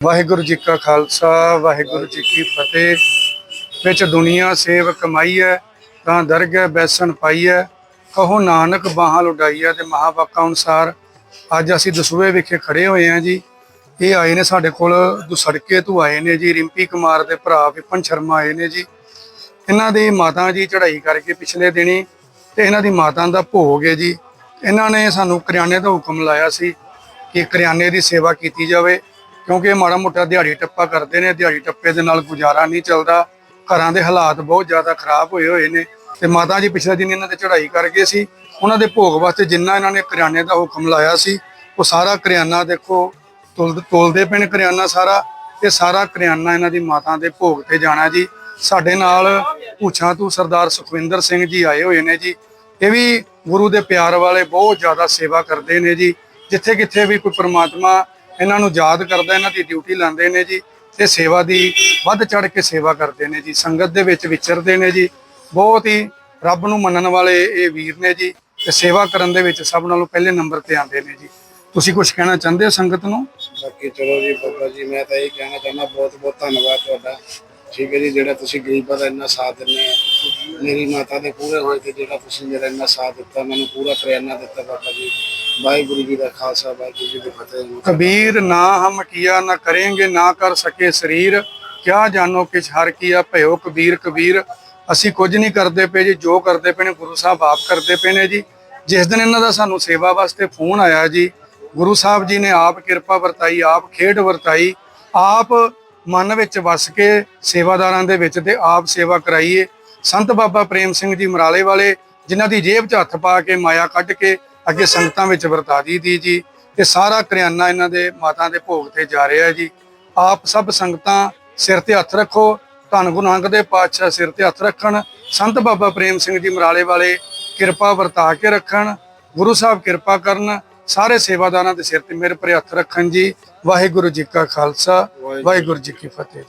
ਵਾਹਿਗੁਰੂ ਜੀ ਕਾ ਖਾਲਸਾ, ਵਾਹਿਗੁਰੂ ਜੀ ਕੀ ਫਤਿਹ। ਵਿੱਚ ਦੁਨੀਆ ਸੇਵ ਕਮਾਈ ਹੈ ਤਾਂ ਦਰਗਹਿ ਬੈਸਣ ਪਾਈ ਹੈ ਕਹੋ ਨਾਨਕ ਬਾਹਾਂ ਲੁਡਾਈਐ ਤੇ ਮਹਾਵਾਕਾਂ ਅਨੁਸਾਰ। ਅੱਜ ਅਸੀਂ ਦਸੂਏ ਵਿਖੇ ਖੜੇ ਹੋਏ ਹਾਂ ਜੀ। ਇਹ ਆਏ ਨੇ ਸਾਡੇ ਕੋਲ ਦੁਸੜਕੇ ਤੋਂ ਆਏ ਨੇ ਜੀ। ਰਿੰਪੀ ਕੁਮਾਰ ਦੇ ਭਰਾ ਵਿਪਨ ਸ਼ਰਮਾ ਆਏ ਨੇ ਜੀ। ਇਹਨਾਂ ਦੀ ਮਾਤਾ ਜੀ ਚੜ੍ਹਾਈ ਕਰਕੇ ਪਿਛਲੇ ਦਿਨੀ ਤੇ ਇਹਨਾਂ ਦੀ ਮਾਤਾ ਦਾ ਭੋਗ ਹੈ ਜੀ। ਇਹਨਾਂ ਨੇ ਸਾਨੂੰ ਕਰਿਆਨੇ ਦਾ ਹੁਕਮ ਲਾਇਆ ਸੀ ਕਿ ਕਰਿਆਨੇ ਦੀ ਸੇਵਾ ਕੀਤੀ ਜਾਵੇ। ਕਿਉਂਕਿ ਇਹ ਮਾੜਾ ਮੋਟਾ ਦਿਹਾੜੀ ਟੱਪਾ ਕਰਦੇ ਨੇ, ਦਿਹਾੜੀ ਟੱਪੇ ਦੇ ਨਾਲ ਗੁਜ਼ਾਰਾ ਨਹੀਂ ਚੱਲਦਾ। ਘਰਾਂ ਦੇ ਹਾਲਾਤ ਬਹੁਤ ਜ਼ਿਆਦਾ ਖਰਾਬ ਹੋਏ ਹੋਏ ਨੇ ਤੇ ਮਾਤਾ ਜੀ ਪਿਛਲੇ ਦਿਨ ਇਹਨਾਂ ਤੇ ਚੜ੍ਹਾਈ ਕਰ ਗਏ ਸੀ। ਉਹਨਾਂ ਦੇ ਭੋਗ ਵਾਸਤੇ ਜਿੰਨਾ ਇਹਨਾਂ ਨੇ ਕਰਿਆਨੇ ਦਾ ਹੁਕਮ ਲਾਇਆ ਸੀ, ਉਹ ਸਾਰਾ ਕਰਿਆਨਾ ਦੇਖੋ, ਤੁਲ ਤੋਲਦੇ ਪਏ ਨੇ ਕਰਿਆਨਾ ਸਾਰਾ। ਇਹ ਸਾਰਾ ਕਰਿਆਨਾ ਇਹਨਾਂ ਦੀ ਮਾਤਾ ਦੇ ਭੋਗ ਤੇ ਜਾਣਾ ਜੀ। ਸਾਡੇ ਨਾਲ ਪੁੱਛਾਂ ਤੋਂ ਸਰਦਾਰ ਸੁਖਵਿੰਦਰ ਸਿੰਘ ਜੀ ਆਏ ਹੋਏ ਨੇ ਜੀ। ਇਹ ਵੀ ਗੁਰੂ ਦੇ ਪਿਆਰ ਵਾਲੇ ਬਹੁਤ ਜ਼ਿਆਦਾ ਸੇਵਾ ਕਰਦੇ ਨੇ ਜੀ। ਜਿੱਥੇ ਕਿੱਥੇ ਵੀ ਕੋਈ ਪ੍ਰਮਾਤਮਾ ਇਹਨਾਂ ਨੂੰ ਯਾਦ ਕਰਦਾ, ਇਹਨਾਂ ਦੀ ਡਿਊਟੀ ਲਾਉਂਦੇ ਨੇ ਜੀ ਤੇ ਸੇਵਾ ਦੀ ਵੱਧ ਚੜ ਕੇ ਸੇਵਾ ਕਰਦੇ ਨੇ ਜੀ, ਸੰਗਤ ਦੇ ਵਿੱਚ ਵਿਚਰਦੇ ਨੇ ਜੀ। ਬਹੁਤ ਹੀ ਰੱਬ ਨੂੰ ਮੰਨਣ ਵਾਲੇ ਇਹ ਵੀਰ ਨੇ ਜੀ ਤੇ ਸੇਵਾ ਕਰਨ ਦੇ ਵਿੱਚ ਸਭ ਨਾਲੋਂ ਪਹਿਲੇ ਨੰਬਰ ਤੇ ਆਉਂਦੇ ਨੇ ਜੀ। ਤੁਸੀਂ ਕੁਝ ਕਹਿਣਾ ਚਾਹੁੰਦੇ ਹੋ ਸੰਗਤ ਨੂੰ? ਬਾਕੀ ਚਲੋ ਜੀ ਬਾਬਾ ਜੀ, ਮੈਂ ਤਾਂ ਇਹ ਕਹਿਣਾ ਚਾਹੁੰਦਾ ਬਹੁਤ ਬਹੁਤ ਧੰਨਵਾਦ ਤੁਹਾਡਾ। ਠੀਕ ਹੈ ਜੀ ਜਿਹੜਾ ਤੁਸੀਂ ਗਰੀਬਾਂ ਦਾ ਇੰਨਾ ਸਾਥ ਦਿੰਦੇ ਆ ਮੇਰੀ ਮਾਤਾ ਦੇ ਪੂਰੇ ਹੋਏ ਤੇ ਜਿਹੜਾ ਤੁਸੀਂ ਮੇਰਾ ਇੰਨਾ ਸਾਥ ਦਿੱਤਾ, ਮੈਨੂੰ ਪੂਰਾ ਪ੍ਰੇਰਨਾ ਦਿੱਤਾ ਬਾਬਾ ਜੀ। ਵਾਹਿਗੁਰੂ ਜੀ ਦਾ ਖਾਲਸਾ, ਵਾਹਿਗੁਰੂ ਜੀ ਦੀ ਫਤਿਹ। ਕਬੀਰ, ਨਾ ਹਮ ਕੀਆ ਨਾ ਕरेंगे ਨਾ ਕਰ ਸਕੇ ਸਰੀਰ। ਕਿਆ ਜਾਣੋ ਕਿਛ ਹਰ ਕੀਆ ਭਇਓ ਕਬੀਰ ਕਬੀਰ। ਅਸੀਂ ਕੁਝ ਨਹੀਂ ਕਰਦੇ ਪਏ ਜੀ, ਜੋ ਕਰਦੇ ਪਏ ਨੇ ਗੁਰੂ ਸਾਹਿਬ ਆਪ ਕਰਦੇ ਪਏ ਨੇ ਜੀ। ਜਿਸ ਦਿਨ ਇਹਨਾਂ ਦਾ ਸਾਨੂੰ ਸੇਵਾ ਵਾਸਤੇ ਫੋਨ ਆਇਆ ਜੀ, ਗੁਰੂ ਸਾਹਿਬ ਜੀ ਨੇ ਆਪ ਕਿਰਪਾ ਵਰਤਾਈ, ਆਪ ਖੇਡ ਵਰਤਾਈ, ਆਪ ਮਨ ਵਿੱਚ ਵਸ ਕੇ ਸੇਵਾਦਾਰਾਂ ਦੇ ਵਿੱਚ ਤੇ ਆਪ ਸੇਵਾ ਕਰਾਈਏ। ਸੰਤ ਬਾਬਾ ਪ੍ਰੇਮ ਸਿੰਘ ਜੀ ਮਰਾਲੇ ਵਾਲੇ, ਜਿਨ੍ਹਾਂ ਦੀ ਜੇਬ 'ਚ ਹੱਥ ਪਾ ਕੇ ਮਾਇਆ ਕੱਢ ਕੇ ਅੱਗੇ ਸੰਗਤਾਂ ਵਿੱਚ ਵਰਤਾ ਦੀ ਦੀ ਜੀ ਤੇ ਸਾਰਾ ਕਰਿਆਨਾ ਇਹਨਾਂ ਦੇ ਮਾਤਾ ਦੇ ਭੋਗ ਤੇ ਜਾ ਰਿਹਾ ਜੀ। ਆਪ ਸਭ ਸੰਗਤਾਂ ਸਿਰ ਤੇ ਹੱਥ ਰੱਖੋ, ਧੰਨ ਗੁਰੂ ਨਾਨਕ ਦੇ ਪਾਤਸ਼ਾਹ ਸਿਰ ਤੇ ਹੱਥ ਰੱਖਣ, ਸੰਤ ਬਾਬਾ ਪ੍ਰੇਮ ਸਿੰਘ ਜੀ ਮਰਾਲੇ ਵਾਲੇ ਕਿਰਪਾ ਵਰਤਾ ਕੇ ਰੱਖਣ, ਗੁਰੂ ਸਾਹਿਬ ਕਿਰਪਾ ਕਰਨ ਸਾਰੇ ਸੇਵਾਦਾਰਾਂ ਦੇ ਸਿਰ ਤੇ ਮੇਰੇ ਭਰੇ ਹੱਥ ਰੱਖਣ ਜੀ। ਵਾਹਿਗੁਰੂ ਜੀ ਕਾ ਖਾਲਸਾ ਵਾਹਿਗੁਰੂ ਜੀ ਕੀ ਫਤਿਹ